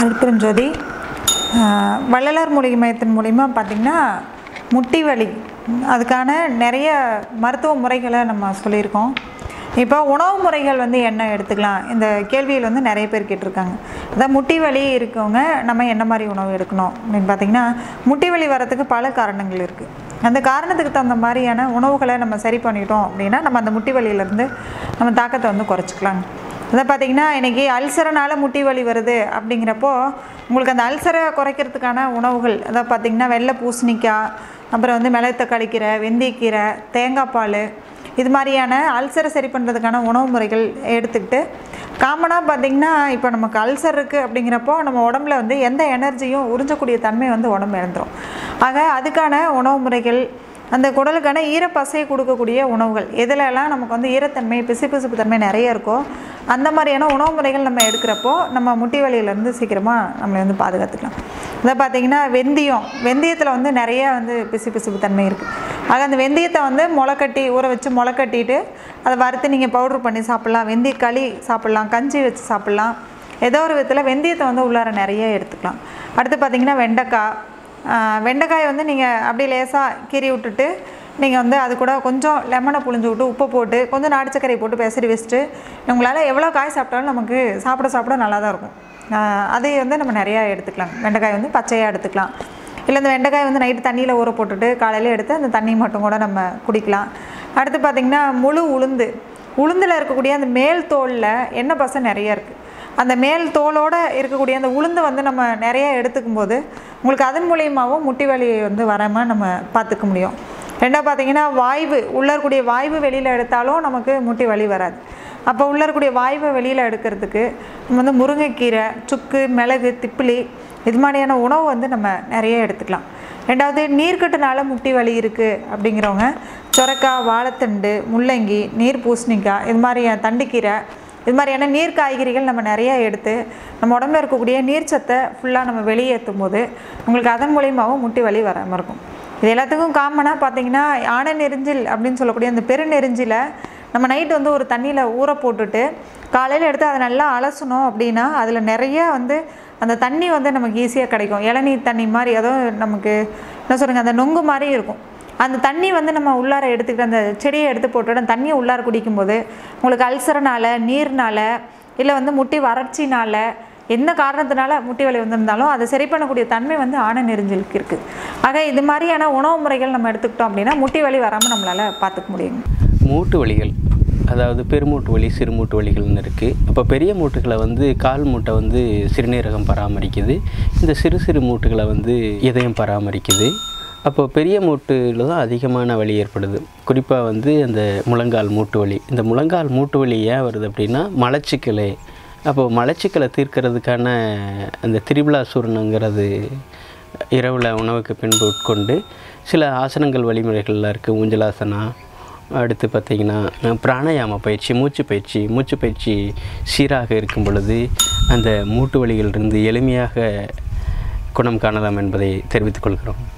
அருட்பெருஞ்சோதி ஜோதி வள்ளலார் மூலிகை மையத்தின் மூலிமா பார்த்திங்கன்னா முட்டி வலி அதுக்கான நிறைய மருத்துவ முறைகளை நம்ம சொல்லியிருக்கோம். இப்போ உணவு முறைகள் வந்து என்ன எடுத்துக்கலாம்? இந்த கேள்வியில் வந்து நிறைய பேர் கேட்டிருக்காங்க. அதான் முட்டி வலி இருக்கவங்க நம்ம என்ன மாதிரி உணவு எடுக்கணும் அப்படின்னு பார்த்திங்கன்னா முட்டி வலி வரத்துக்கு பல காரணங்கள் இருக்குது அந்த காரணத்துக்கு தகுந்த மாதிரியான உணவுகளை நம்ம சரி பண்ணிட்டோம் அப்படின்னா நம்ம அந்த முட்டி வலியிலேருந்து நம்ம தாக்கத்தை வந்து குறைச்சிக்கலாங்க. அதை பார்த்தீங்கன்னா இன்றைக்கி அல்சரனால் முட்டி வலி வருது அப்படிங்கிறப்போ உங்களுக்கு அந்த அல்சரை குறைக்கிறதுக்கான உணவுகள் அதாவது பார்த்திங்கன்னா வெள்ளை பூசணிக்காய் அப்புறம் வந்து மிளகு தக்காளி கீரை வெந்தயக்கீரை தேங்காய் பால் இது மாதிரியான அல்சரை சரி பண்ணுறதுக்கான உணவு முறைகள் எடுத்துக்கிட்டு காமனாக பார்த்திங்கன்னா இப்போ நமக்கு அல்சர் இருக்குது அப்படிங்கிறப்போ நம்ம உடம்புல வந்து எந்த எனர்ஜியும் உறிஞ்சக்கூடிய தன்மை வந்து உடம்பு இழந்துடும் ஆக அதுக்கான உணவு முறைகள் அந்த குடலுக்கான ஈரப்பசையை கொடுக்கக்கூடிய உணவுகள் எதுலெல்லாம் நமக்கு வந்து ஈரத்தன்மை பிசுபிசுப்பு தன்மை நிறைய இருக்கோ அந்த மாதிரியான உணவு முறைகள் நம்ம எடுக்கிறப்போ நம்ம முட்டி வலியிலேருந்து சீக்கிரமாக நம்மளை வந்து பாதுகாத்துக்கலாம். இதை பார்த்தீங்கன்னா வெந்தயம் வெந்தயத்தில் வந்து நிறைய வந்து பிசுபிசுப்பு தன்மை இருக்குது ஆக அந்த வெந்தயத்தை வந்து முளைக்கட்டி ஊற வச்சு முளைக்கட்டிட்டு அதை வறுத்து நீங்கள் பவுட்ரு பண்ணி சாப்பிட்லாம். வெந்தய களி சாப்பிட்லாம் கஞ்சி வச்சு சாப்பிட்லாம். ஏதோ ஒரு விதத்தில் வெந்தயத்தை வந்து உள்ளார நிறைய எடுத்துக்கலாம். அடுத்து பார்த்திங்கன்னா வெண்டைக்காய். வெண்டைக்காயை வந்து நீங்கள் அப்படியே லேசாக கீறி விட்டுட்டு நீங்கள் வந்து அது கூட கொஞ்சம் லெமனை புழிஞ்சு விட்டு உப்பு போட்டு கொஞ்சம் நாட்டு சர்க்கரை போட்டு பெசரி வச்சுட்டு உங்களால் எவ்வளோ காய் சாப்பிட்டாலும் நமக்கு சாப்பிட சாப்பிட நல்லா தான் இருக்கும். ஆஹ் அதை வந்து நம்ம நிறையா எடுத்துக்கலாம். வெண்டைக்காய் வந்து பச்சையாக எடுத்துக்கலாம். இல்லை இந்த வெண்டைக்காய் வந்து நைட்டு தண்ணியில் ஊற போட்டுட்டு காலையில் எடுத்து அந்த தண்ணி மட்டும் கூட நம்ம குடிக்கலாம். அடுத்து பார்த்திங்கன்னா முழு உளுந்து. உளுந்தில் இருக்கக்கூடிய அந்த மேல் தோலில் எண்ணெய் பசை நிறைய இருக்குது அந்த மேல் தோலோடு இருக்கக்கூடிய அந்த உளுந்து வந்து நம்ம நிறையா எடுத்துக்கும் போது உங்களுக்கு அதன் மூலியமாகவும் முட்டி வலி வந்து வராமல் நம்ம பார்த்துக்க முடியும். ரெண்டாவது பார்த்தீங்கன்னா வாய்வு உள்ளே இருக்கக்கூடிய வாய்வு வெளியில் எடுத்தாலும் நமக்கு முட்டி வலி வராது. அப்போ உள்ளே இருக்கக்கூடிய வாய்வை வெளியில் எடுக்கிறதுக்கு நம்ம வந்து முருங்கைக்கீரை சுக்கு மிளகு திப்பிலி இது மாதிரியான உணவு வந்து நம்ம நிறைய எடுத்துக்கலாம். ரெண்டாவது நீர்க்கட்டுனால முட்டி வலி இருக்குது அப்படிங்கிறவங்க சுரக்காய் வாழைத்தண்டு முள்ளங்கி நீர் பூசணிக்காய் இது மாதிரி தண்டுக்கீரை இது மாதிரியான நீர் காய்கறிகள் நம்ம நிறையா எடுத்து நம்ம உடம்புல இருக்கக்கூடிய நீர்ச்சத்தை ஃபுல்லாக நம்ம வெளியேற்றும் போது உங்களுக்கு அதன் மூலியமாகவும் முட்டி வலி வராமல் இருக்கும். இது எல்லாத்துக்கும் காமனாக பார்த்தீங்கன்னா ஆன நெருஞ்சில் அப்படின்னு சொல்லக்கூடிய அந்த பெருநெரிஞ்சில நம்ம நைட்டு வந்து ஒரு தண்ணியில் ஊற போட்டுட்டு காலையில் எடுத்து அதை நல்லா அலசணும் அப்படின்னா அதில் நிறைய வந்து அந்த தண்ணி வந்து நமக்கு ஈஸியாக கிடைக்கும். இளநீர் தண்ணி மாதிரி ஏதோ நமக்கு என்ன சொல்லுங்கள் அந்த நொங்கு மாதிரி இருக்கும். அந்த தண்ணி வந்து நம்ம உள்ளார எடுத்துக்கிட்டு அந்த செடியை எடுத்து போட்டுட்டு அந்த தண்ணியை உள்ளார குடிக்கும்போது உங்களுக்கு அல்சரனால் நீர்னால் இல்லை வந்து முட்டி வறட்சினால் எந்த காரணத்தினால முட்டி வலி வந்திருந்தாலும் அதை சரி பண்ணக்கூடிய தன்மை வந்து ஆண நெறிஞ்சலுக்கு இருக்குது ஆக இது மாதிரியான உணவு முறைகள் நம்ம எடுத்துக்கிட்டோம் அப்படின்னா முட்டி வலி வராமல் நம்மளால் பார்த்துக்க முடியும் மூட்டு வலிகள் அதாவது பெருமூட்டு வலி சிறுமூட்டு வலிகள்னு இருக்குது அப்போ பெரிய மூட்டுகளை வந்து கால் மூட்டை வந்து சிறுநீரகம் பராமரிக்குது. இந்த சிறு சிறு மூட்டுகளை வந்து இதயம் பராமரிக்குது. அப்போ பெரிய மூட்டில் தான் அதிகமான வலி ஏற்படுது. குறிப்பாக வந்து அந்த முழங்கால் மூட்டு வலி. இந்த முழங்கால் மூட்டு வலி ஏன் வருது அப்படின்னா மலச்சிக்கலை. அப்போது மலச்சிக்கலை தீர்க்கிறதுக்கான அந்த திரிபுலா சூர்ணங்கிறது இரவில் உணவுக்கு பின்பு உட்கொண்டு சில ஆசனங்கள் வழிமுறைகள்லாம் இருக்குது ஊஞ்சலாசனா அடுத்து பார்த்திங்கன்னா பிராணாயாம பயிற்சி மூச்சு பயிற்சி மூச்சு பயிற்சி சீராக இருக்கும் பொழுது அந்த மூட்டு வலிகளிலிருந்து எளிமையாக குணம் காணலாம் என்பதை தெரிவித்துக் கொள்கிறோம்.